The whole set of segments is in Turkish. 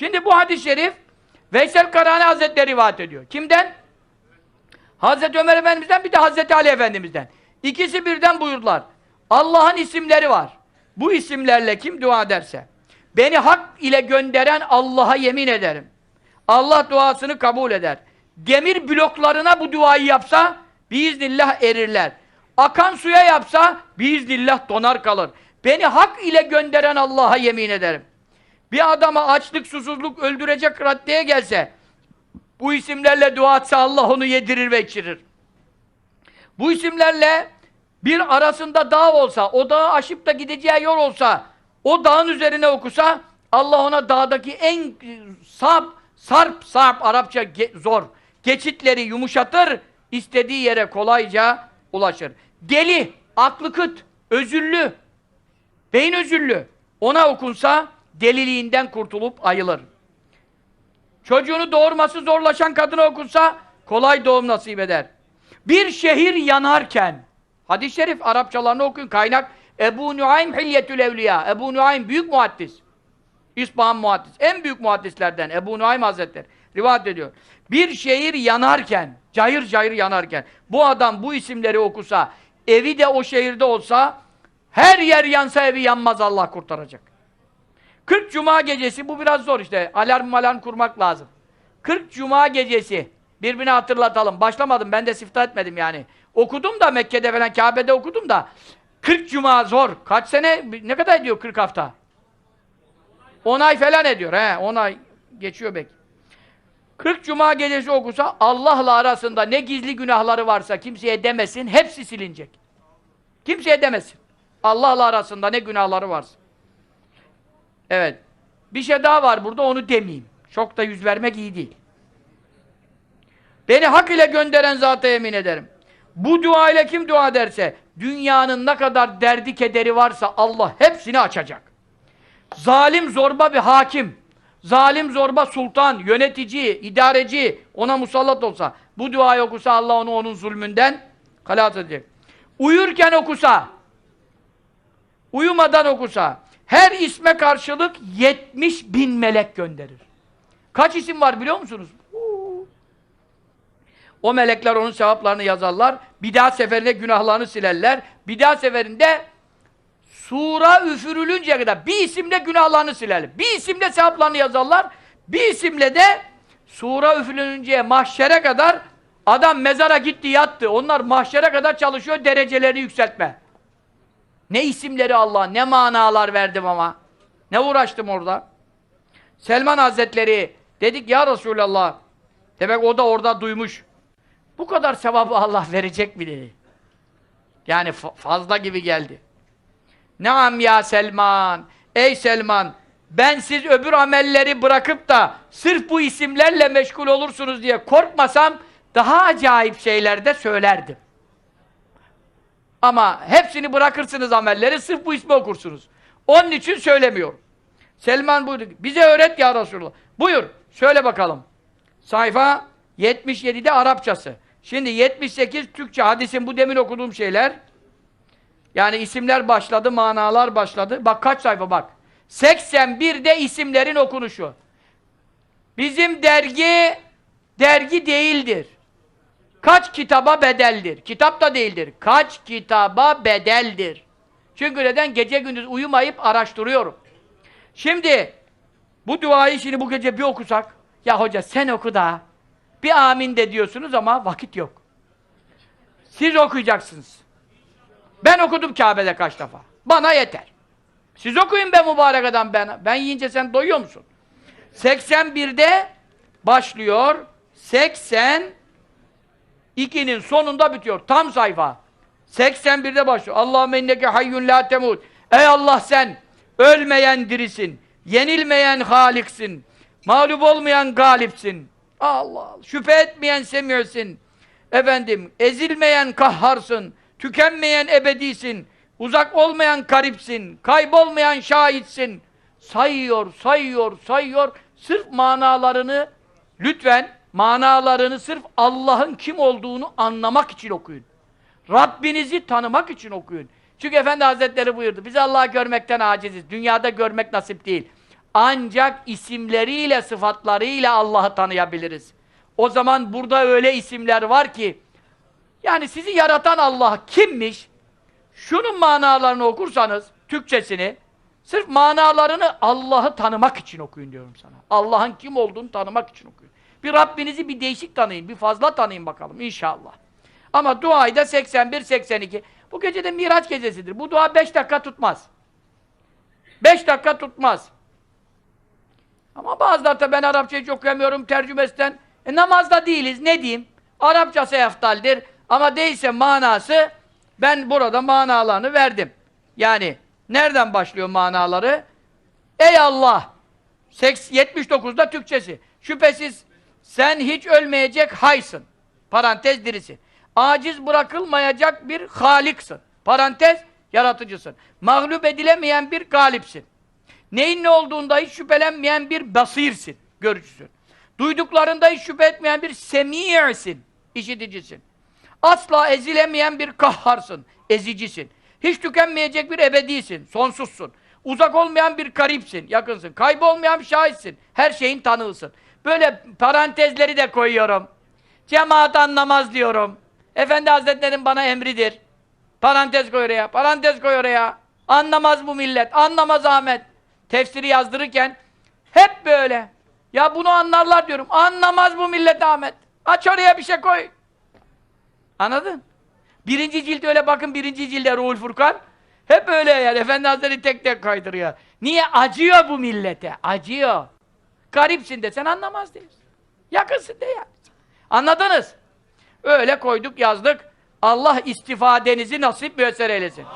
Şimdi bu hadis-i şerif Veysel Karani Hazretleri rivayet ediyor. Kimden? Hazreti Ömer Efendimiz'den bir de Hazreti Ali Efendimiz'den. İkisi birden buyurdular. Allah'ın isimleri var. Bu isimlerle kim dua ederse beni hak ile gönderen Allah'a yemin ederim. Allah duasını kabul eder. Demir bloklarına bu duayı yapsa biiznillah erirler. Akan suya yapsa biiznillah donar kalır. Beni hak ile gönderen Allah'a yemin ederim. Bir adama açlık, susuzluk öldürecek raddeye gelse bu isimlerle dua etse Allah onu yedirir ve içirir. Bu isimlerle bir arasında dağ olsa, o dağı aşıp da gideceği yol olsa, o dağın üzerine okusa, Allah ona dağdaki en sap, sarp, sarp, Arapça ge- zor, geçitleri yumuşatır, istediği yere kolayca ulaşır. Deli, aklı kıt, özürlü, beyin özürlü, ona okunsa deliliğinden kurtulup ayılır. Çocuğunu doğurması zorlaşan kadına okunsa kolay doğum nasip eder. Bir şehir yanarken hadis-i şerif Arapçalarını okuyun kaynak Ebu Nuaym Hilyetül Evliya Ebu Nuaym büyük muhaddis İspahan muhaddis en büyük muhaddislerden Ebu Nuaym Hazretleri rivayet ediyor. Bir şehir yanarken cayır cayır yanarken bu adam bu isimleri okusa evi de o şehirde olsa her yer yansa evi yanmaz Allah kurtaracak. 40 cuma gecesi bu biraz zor işte. Alarm alarm kurmak lazım. 40 cuma gecesi birbirine hatırlatalım. Başlamadım ben de siftah etmedim yani. Okudum da Mekke'de falan Kabe'de okudum da 40 cuma zor. Kaç sene ne kadar ediyor 40 hafta? 10 ay falan ediyor he 10 ay geçiyor belki. 40 cuma gecesi okusa Allah'la arasında ne gizli günahları varsa kimseye demesin hepsi silinecek. Kimseye demesin. Allah'la arasında ne günahları varsa. Evet. Bir şey daha var burada onu demeyeyim. Çok da yüz vermek iyi değil. Beni hak ile gönderen zata yemin ederim. Bu dua ile kim dua ederse dünyanın ne kadar derdi kederi varsa Allah hepsini açacak. Zalim zorba bir hakim, zalim zorba sultan, yönetici, idareci ona musallat olsa bu duayı okusa Allah onu onun zulmünden halat edecek. Uyurken okusa uyumadan okusa her isme karşılık 70 bin melek gönderir. Kaç isim var biliyor musunuz? O melekler onun sevaplarını yazarlar. Bir daha seferinde günahlarını silerler. Bir daha seferinde sura üfürülünceye kadar bir isimle günahlarını silerler. Bir isimle sevaplarını yazarlar. Bir isimle de sura üfürülünceye mahşere kadar adam mezara gitti yattı. Onlar mahşere kadar çalışıyor derecelerini yükseltme. Ne isimleri Allah, ne manalar verdim ama. Ne uğraştım orada. Selman Hazretleri dedik ya Resulallah. Demek o da orada duymuş. Bu kadar sevabı Allah verecek mi dedi. Yani fa- fazla gibi geldi. Naam ya Selman. Ey Selman. Ben siz öbür amelleri bırakıp da sırf bu isimlerle meşgul olursunuz diye korkmasam daha acayip şeyler de söylerdim. Ama hepsini bırakırsınız amelleri, sırf bu ismi okursunuz. Onun için söylemiyorum. Selman buyurdu bize öğret ya Resulullah. Buyur, söyle bakalım. Sayfa 77'de Arapçası. Şimdi 78 Türkçe, hadisin bu demin okuduğum şeyler. Yani isimler başladı, manalar başladı. Bak kaç sayfa bak. 81'de isimlerin okunuşu. Bizim dergi, dergi değildir. Kaç kitaba bedeldir? Kitap da değildir. Kaç kitaba bedeldir? Çünkü neden? Gece gündüz uyumayıp araştırıyorum. Şimdi bu duayı şimdi bu gece bir okusak ya hoca sen oku da bir amin de diyorsunuz ama vakit yok. Siz okuyacaksınız. Ben okudum Kabe'de kaç defa. Bana yeter. Siz okuyun be mübarek adam ben. Ben yiyince sen doyuyor musun? 81'de başlıyor. 80 2'nin sonunda bitiyor. Tam sayfa. 81'de başlıyor. Allahümme inneke hayyun la temut. Ey Allah sen ölmeyen dirisin. Yenilmeyen haliksin. Mağlup olmayan galipsin. Allah Allah. Şüphe etmeyen semiyorsun. Efendim, ezilmeyen kahharsın. Tükenmeyen ebedisin. Uzak olmayan karipsin. Kaybolmayan şahitsin. Sayıyor, sayıyor, sayıyor. Sırf manalarını lütfen manalarını sırf Allah'ın kim olduğunu anlamak için okuyun. Rabbinizi tanımak için okuyun. Çünkü Efendi Hazretleri buyurdu. Biz Allah'ı görmekten aciziz. Dünyada görmek nasip değil. Ancak isimleriyle, sıfatlarıyla Allah'ı tanıyabiliriz. O zaman burada öyle isimler var ki, yani sizi yaratan Allah kimmiş? Şunun manalarını okursanız, Türkçesini, sırf manalarını Allah'ı tanımak için okuyun diyorum sana. Allah'ın kim olduğunu tanımak için okuyun. Bir Rabbinizi bir değişik tanıyın, bir fazla tanıyın bakalım inşallah. Ama duayı da 81-82. Bu gece de Miraç gecesidir. Bu dua 5 dakika tutmaz. 5 dakika tutmaz. Ama bazıları da ben Arapça hiç okuyamıyorum tercümesinden. E namazda değiliz. Ne diyeyim? Arapçası eftaldir. Ama değilse manası ben burada manalarını verdim. Yani nereden başlıyor manaları? Ey Allah! 79'da Türkçesi. Şüphesiz sen hiç ölmeyecek haysın. Parantez dirisin. Aciz bırakılmayacak bir haliksın. Parantez yaratıcısın. Mağlup edilemeyen bir galipsin. Neyin ne olduğunda hiç şüphelenmeyen bir basirsin. Görücüsün. Duyduklarında hiç şüphe etmeyen bir semi'sin. işiticisin. Asla ezilemeyen bir kahharsın. Ezicisin. Hiç tükenmeyecek bir ebedisin. Sonsuzsun. Uzak olmayan bir karipsin. Yakınsın. Kaybolmayan bir şahitsin. Her şeyin tanığısın. Böyle parantezleri de koyuyorum. Cemaat anlamaz diyorum. Efendi Hazretleri'nin bana emridir. Parantez koy oraya, parantez koy oraya. Anlamaz bu millet, anlamaz Ahmet. Tefsiri yazdırırken hep böyle. Ya bunu anlarlar diyorum. Anlamaz bu millet Ahmet. Aç oraya bir şey koy. Anladın? Birinci cilt öyle bakın birinci cilde Ruhul Furkan. Hep öyle yani. Efendi Hazretleri tek tek kaydırıyor. Niye? Acıyor bu millete. Acıyor. Garipsin de sen anlamaz diyorsun. Yakınsın de yani. Anladınız? Öyle koyduk yazdık. Allah istifadenizi nasip müesser eylesin.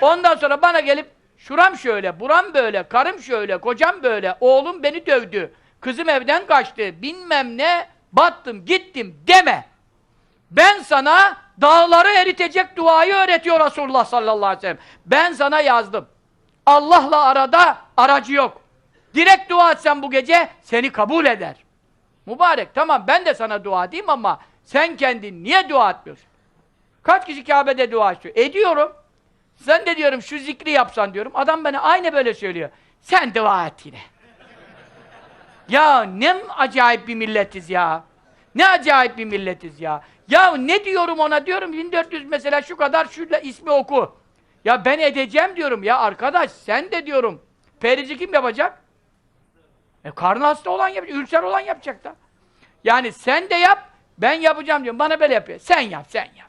Ondan sonra bana gelip şuram şöyle, buram böyle, karım şöyle, kocam böyle, oğlum beni dövdü, kızım evden kaçtı, bilmem ne, battım, gittim deme. Ben sana dağları eritecek duayı öğretiyor Resulullah sallallahu aleyhi ve sellem. Ben sana yazdım. Allah'la arada aracı yok. Direkt dua etsen bu gece seni kabul eder. Mübarek tamam ben de sana dua diyeyim ama sen kendin niye dua etmiyorsun? Kaç kişi Kabe'de dua istiyor? Ediyorum. Sen de diyorum şu zikri yapsan diyorum. Adam bana aynı böyle söylüyor. Sen dua et yine. ya ne acayip bir milletiz ya. Ne acayip bir milletiz ya. Ya ne diyorum ona diyorum 1400 mesela şu kadar şu ismi oku. Ya ben edeceğim diyorum ya arkadaş sen de diyorum. Perici kim yapacak? E karnı hasta olan yapacak, ülser olan yapacak da. Yani sen de yap, ben yapacağım diyorum. Bana böyle yapıyor. Sen yap, sen yap.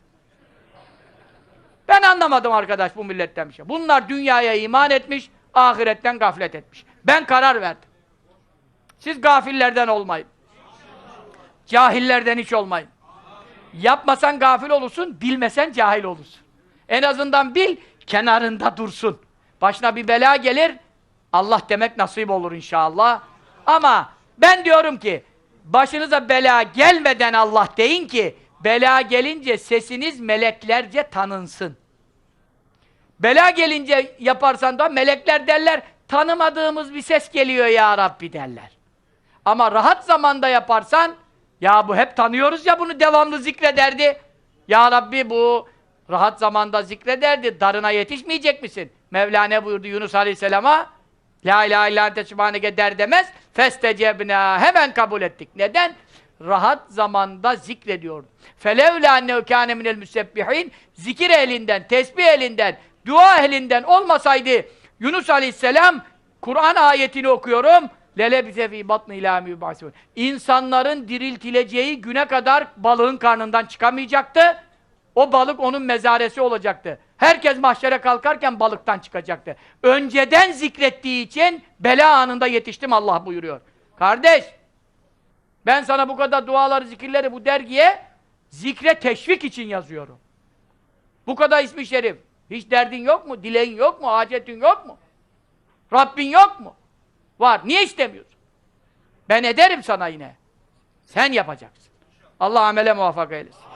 Ben anlamadım arkadaş bu milletten bir şey. Bunlar dünyaya iman etmiş, ahiretten gaflet etmiş. Ben karar verdim. Siz gafillerden olmayın. Cahillerden hiç olmayın. Yapmasan gafil olursun, bilmesen cahil olursun. En azından bil, kenarında dursun. Başına bir bela gelir, Allah demek nasip olur inşallah. Ama ben diyorum ki, başınıza bela gelmeden Allah deyin ki, bela gelince sesiniz meleklerce tanınsın. Bela gelince yaparsan da melekler derler, tanımadığımız bir ses geliyor ya Rabbi derler. Ama rahat zamanda yaparsan, ya bu hep tanıyoruz ya bunu devamlı zikrederdi. Ya Rabbi bu rahat zamanda zikrederdi, darına yetişmeyecek misin? Mevlana buyurdu Yunus Aleyhisselam'a, La ilahe illa ente subhaneke der demez, festecebna hemen kabul ettik. Neden? Rahat zamanda zikrediyordu. Felevla ennehu kâne minel müsebbihin zikir elinden, tesbih elinden, dua elinden olmasaydı Yunus Aleyhisselam Kur'an ayetini okuyorum. Lelebise fî batnı ilâ mübâsivun. İnsanların diriltileceği güne kadar balığın karnından çıkamayacaktı. O balık onun mezaresi olacaktı. Herkes mahşere kalkarken balıktan çıkacaktı. Önceden zikrettiği için bela anında yetiştim Allah buyuruyor. Kardeş, ben sana bu kadar duaları, zikirleri bu dergiye zikre teşvik için yazıyorum. Bu kadar ismi şerif. Hiç derdin yok mu? Dileğin yok mu? Hacetin yok mu? Rabbin yok mu? Var. Niye istemiyorsun? Ben ederim sana yine. Sen yapacaksın. Allah amele muvaffak eylesin.